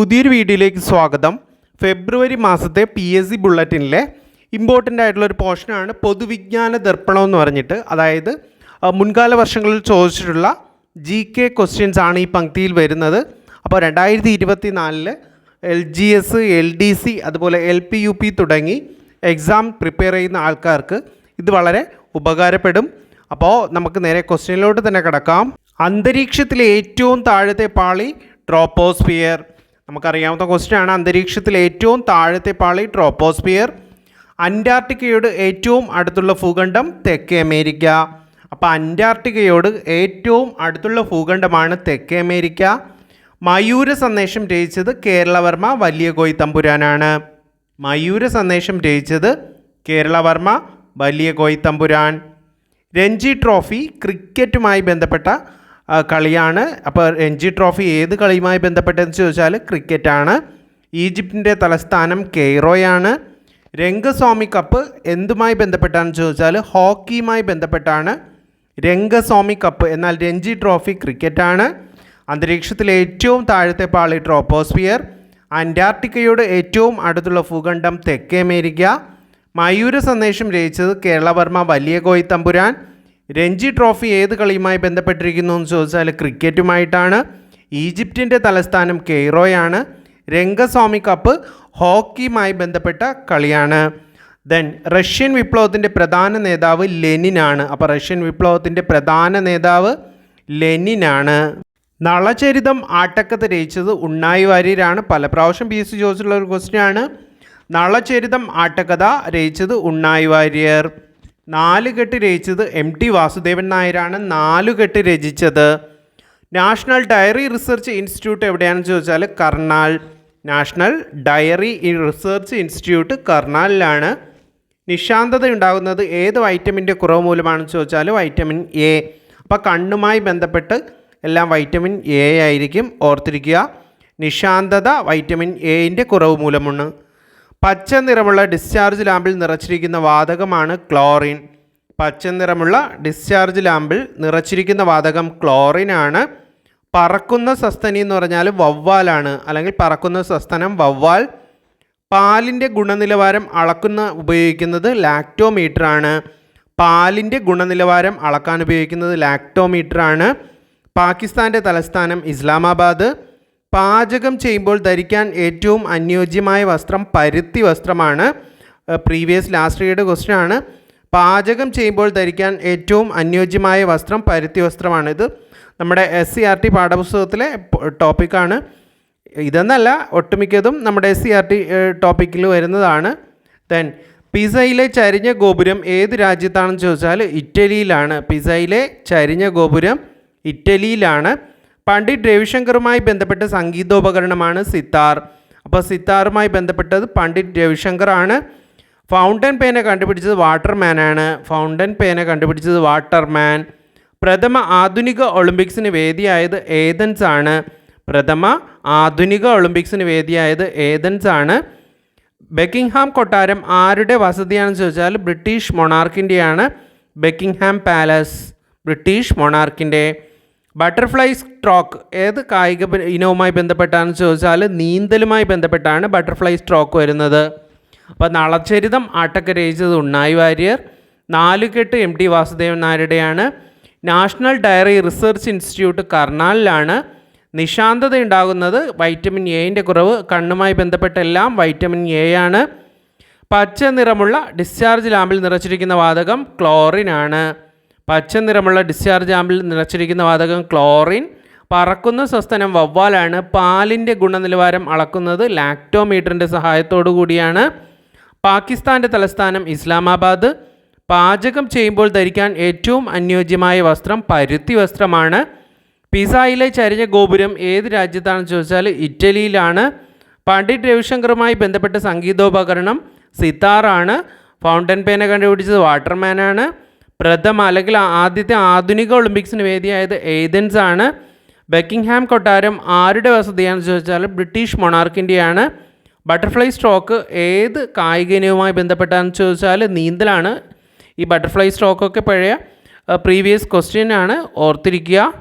പുതിയൊരു വീഡിയോയിലേക്ക് സ്വാഗതം. ഫെബ്രുവരി മാസത്തെ പി എസ് സി ബുള്ളറ്റിനിലെ ഇമ്പോർട്ടന്റ് ആയിട്ടുള്ള ഒരു പോർഷനാണ് പൊതുവിജ്ഞാന ദർപ്പണം എന്ന് പറഞ്ഞിട്ട്. അതായത് മുൻകാല വർഷങ്ങളിൽ ചോദിച്ചിട്ടുള്ള ജി കെ ക്വസ്റ്റ്യൻസ് ആണ് ഈ പങ്ക്തിയിൽ വരുന്നത്. അപ്പോൾ രണ്ടായിരത്തി ഇരുപത്തി നാലിൽ L G S L D C അതുപോലെ എൽ പി യു പി തുടങ്ങി എക്സാം പ്രിപ്പയർ ചെയ്യുന്ന ആൾക്കാർക്ക് ഇത് വളരെ ഉപകാരപ്പെടും. അപ്പോൾ നമുക്ക് നേരെ ക്വസ്റ്റ്യനിലോട്ട് തന്നെ കിടക്കാം. അന്തരീക്ഷത്തിലെ ഏറ്റവും താഴത്തെ പാളി ട്രോപ്പോസ്ഫിയർ നമുക്കറിയാവുന്ന ക്വസ്റ്റ്യൻ ആണ്. അന്തരീക്ഷത്തിൽ ഏറ്റവും താഴത്തെ പാളി ട്രോപ്പോസ്ഫിയർ അന്റാർട്ടിക്കയോട് ഏറ്റവും അടുത്തുള്ള ഭൂഖണ്ഡം തെക്കേ അമേരിക്ക. അപ്പോൾ അന്റാർട്ടിക്കയോട് ഏറ്റവും അടുത്തുള്ള ഭൂഖണ്ഡമാണ് തെക്കേ അമേരിക്ക. മയൂര സന്ദേശം രചിച്ചത് കേരളവർമ്മ വലിയ കോയി തമ്പുരാനാണ്. മയൂര സന്ദേശം രചിച്ചത് കേരളവർമ്മ വലിയ കോയി തമ്പുരാൻ. രഞ്ജി ട്രോഫി ക്രിക്കറ്റുമായി ബന്ധപ്പെട്ട കളിയാണ്. അപ്പോൾ രഞ്ജി ട്രോഫി ഏത് കളിയുമായി ബന്ധപ്പെട്ടതെന്ന് ചോദിച്ചാൽ ക്രിക്കറ്റാണ്. ഈജിപ്തിന്റെ തലസ്ഥാനം കെയ്റോയാണ്. രംഗസ്വാമി കപ്പ് എന്തുമായി ബന്ധപ്പെട്ടാണെന്ന് ചോദിച്ചാൽ ഹോക്കിയുമായി ബന്ധപ്പെട്ടാണ്. രംഗസ്വാമി കപ്പ് എന്നാൽ രഞ്ജി ട്രോഫി ക്രിക്കറ്റാണ്. അന്തരീക്ഷത്തിലെ ഏറ്റവും താഴത്തെ പാളി ട്രോപ്പോസ്ഫിയർ അന്റാർട്ടിക്കയോട് ഏറ്റവും അടുത്തുള്ള ഭൂഖണ്ഡം തെക്കേ അമേരിക്ക മയൂര സന്ദേശം രചിച്ചത് കേരളവർമ്മ വലിയ കോയി തമ്പുരാൻ. രഞ്ജി ട്രോഫി ഏത് കളിയുമായി ബന്ധപ്പെട്ടിരിക്കുന്നു എന്ന് ചോദിച്ചാൽ ക്രിക്കറ്റുമായിട്ടാണ്. ഈജിപ്തിന്റെ തലസ്ഥാനം കെയ്റോയാണ്. രംഗസ്വാമി കപ്പ് ഹോക്കിയുമായി ബന്ധപ്പെട്ട കളിയാണ്. ദെൻ റഷ്യൻ വിപ്ലവത്തിന്റെ പ്രധാന നേതാവ് ലെനിനാണ്. അപ്പോൾ റഷ്യൻ വിപ്ലവത്തിന്റെ പ്രധാന നേതാവ് ലെനിനാണ്. നളചരിതം ആട്ടക്കത്ത് രചിച്ചത് ഉണ്ണായി വാര്യരാണ്. പല പ്രാവശ്യം പി എസ് സി ചോദിച്ചിട്ടുള്ള ഒരു ക്വസ്റ്റ്യൻ ആണ്. നളചരിതം ആട്ടക്കഥ രചിച്ചത് ഉണ്ണായി വാര്യർ. നാലുകെട്ട് രചിച്ചത് എം ടി വാസുദേവൻ നായരാണ്. നാലുകെട്ട് രചിച്ചത് നാഷണൽ ഡയറി റിസർച്ച് ഇൻസ്റ്റിറ്റ്യൂട്ട് എവിടെയാണെന്ന് ചോദിച്ചാൽ Karnal national dairy research institute കർണാലിലാണ്. നിശാന്തത ഉണ്ടാകുന്നത് ഏത് വൈറ്റമിന്റെ കുറവ് മൂലമാണെന്ന് ചോദിച്ചാൽ വൈറ്റമിൻ എ. അപ്പോൾ കണ്ണുമായി ബന്ധപ്പെട്ട് എല്ലാം വൈറ്റമിൻ എ ആയിരിക്കും. ഓർത്തിരിക്കുക നിശാന്തത വൈറ്റമിൻ എയിന്റെ കുറവ് മൂലമാണ്. പച്ച നിറമുള്ള ഡിസ്ചാർജ് ലാമ്പിൽ നിറച്ചിരിക്കുന്ന വാതകമാണ് ക്ലോറിൻ പച്ച നിറമുള്ള ഡിസ്ചാർജ് ലാമ്പിൽ നിറച്ചിരിക്കുന്ന വാതകം ക്ലോറിൻ ആണ്. പറക്കുന്ന സസ്തനി എന്ന് പറഞ്ഞാൽ വവ്വാലാണ് അല്ലെങ്കിൽ പറക്കുന്ന സസ്തനം വവ്വാൽ. പാലിന്റെ ഗുണനിലവാരം അളക്കുന്ന ഉപയോഗിക്കുന്നത് ലാക്ടോമീറ്റർ ആണ്. പാലിന്റെ ഗുണനിലവാരം അളക്കാൻ ഉപയോഗിക്കുന്നത് ലാക്ടോമീറ്റർ ആണ്. പാകിസ്ഥാന്റെ തലസ്ഥാനം ഇസ്ലാമാബാദ്. പാചകം ചെയ്യുമ്പോൾ ധരിക്കാൻ ഏറ്റവും അനുയോജ്യമായ വസ്ത്രം പരുത്തി വസ്ത്രമാണ് പ്രീവിയസ് ലാസ്റ്റ് ഇയറുടെ ക്വസ്റ്റ്യൻ ആണ്. പാചകം ചെയ്യുമ്പോൾ ധരിക്കാൻ ഏറ്റവും അനുയോജ്യമായ വസ്ത്രം പരുത്തി വസ്ത്രമാണ് ഇത് നമ്മുടെ എസ് സി ആർ ടി പാഠപുസ്തകത്തിലെ ടോപ്പിക്കാണ് ഇതെന്നല്ല ഒട്ടുമിക്കതും നമ്മുടെ എസ് സി ആർ ടി ടോപ്പിക്കിൽ വരുന്നതാണ്. ദെൻ പിസയിലെ ചരിഞ്ഞ ഗോപുരം ഏത് രാജ്യത്താണെന്ന് ചോദിച്ചാൽ ഇറ്റലിയിലാണ്. പിസയിലെ ചരിഞ്ഞ ഗോപുരം ഇറ്റലിയിലാണ്. പണ്ഡിറ്റ് രവിശങ്കറുമായി ബന്ധപ്പെട്ട സംഗീതോപകരണമാണ് സിത്താർ. അപ്പോൾ സിത്താറുമായി ബന്ധപ്പെട്ടത് പണ്ഡിറ്റ് രവിശങ്കർ ആണ് ഫൗണ്ടൻ പേന കണ്ടുപിടിച്ചത് വാട്ടർമാൻ ആണ് ഫൗണ്ടൻ പേന കണ്ടുപിടിച്ചത് വാട്ടർമാൻ. പ്രഥമ ആധുനിക ഒളിമ്പിക്സിന് വേദിയായത് ഏതൻസ് ആണ്. പ്രഥമ ആധുനിക ഒളിമ്പിക്സിന് വേദിയായത് ഏതൻസ് ആണ്. ബെക്കിംഗ്ഹാം കൊട്ടാരം ആരുടെ വസതിയാണെന്ന് ചോദിച്ചാൽ ബ്രിട്ടീഷ് മൊണാർക്കിന്റെയാണ്. ബെക്കിംഗ്ഹാം പാലസ് ബ്രിട്ടീഷ് മൊണാർക്കിന്റെ. ബട്ടർഫ്ലൈ സ്ട്രോക്ക് ഏത് കായിക ഇനവുമായി ബന്ധപ്പെട്ടാണെന്ന് ചോദിച്ചാൽ നീന്തലുമായി ബന്ധപ്പെട്ടാണ് ബട്ടർഫ്ലൈ സ്ട്രോക്ക് വരുന്നത്. അപ്പോൾ നളചരിതം ആട്ടക്ക രചിച്ചത് ഉണ്ണായി വാര്യർ നാലുകെട്ട് എം ടി വാസുദേവൻ നായരുടെയാണ്. നാഷണൽ ഡയറി റിസർച്ച് ഇൻസ്റ്റിറ്റ്യൂട്ട് കർണാലിലാണ് നിശാന്തത ഉണ്ടാകുന്നത്. വൈറ്റമിൻ എയിന്റെ കുറവ് കണ്ണുമായി ബന്ധപ്പെട്ടെല്ലാം വൈറ്റമിൻ എ ആണ്. പച്ച നിറമുള്ള ഡിസ്ചാർജ് ലാമ്പിൽ നിറച്ചിരിക്കുന്ന വാതകം ക്ലോറിൻ ആണ്. പച്ച നിറമുള്ള ഡിസ്ചാർജ് ആമ്പിൽ നിറച്ചിരിക്കുന്ന വാതകം ക്ലോറിൻ പറക്കുന്ന സ്വസ്ഥനം വവ്വാലാണ്. പാലിന്റെ ഗുണനിലവാരം അളക്കുന്നത് ലാക്ടോമീറ്ററിന്റെ സഹായത്തോടു കൂടിയാണ്. പാകിസ്ഥാന്റെ തലസ്ഥാനം ഇസ്ലാമാബാദ്. പാചകം ചെയ്യുമ്പോൾ ധരിക്കാൻ ഏറ്റവും അനുയോജ്യമായ വസ്ത്രം പരുത്തി വസ്ത്രമാണ്. പിസായിലെ ചരിഞ്ഞ ഗോപുരം ഏത് രാജ്യത്താണെന്ന് ചോദിച്ചാൽ ഇറ്റലിയിലാണ്. പണ്ഡിറ്റ് രവിശങ്കറുമായി ബന്ധപ്പെട്ട സംഗീതോപകരണം സിത്താറാണ്. ഫൗണ്ടൻ പേന കണ്ടുപിടിച്ചത് വാട്ടർമാനാണ്. പ്രഥമ അല്ലെങ്കിൽ ആദ്യത്തെ ആധുനിക ഒളിമ്പിക്സിന് വേദിയായത് ഏതൻസ് ആണ്. ബക്കിംഗ്ഹാം കൊട്ടാരം ആരുടെ വസതിയാണെന്ന് ചോദിച്ചാൽ ബ്രിട്ടീഷ് മൊണാർക്കിന്റെയാണ് ബട്ടർഫ്ലൈ സ്ട്രോക്ക് ഏത് കായിക ഇനവുമായി ബന്ധപ്പെട്ടാണെന്ന് ചോദിച്ചാൽ നീന്തലാണ്. ഈ ബട്ടർഫ്ലൈ സ്ട്രോക്കൊക്കെ പഴയ പ്രീവിയസ് ക്വസ്റ്റ്യൻ ആണ്. ഓർത്തിരിക്കുക.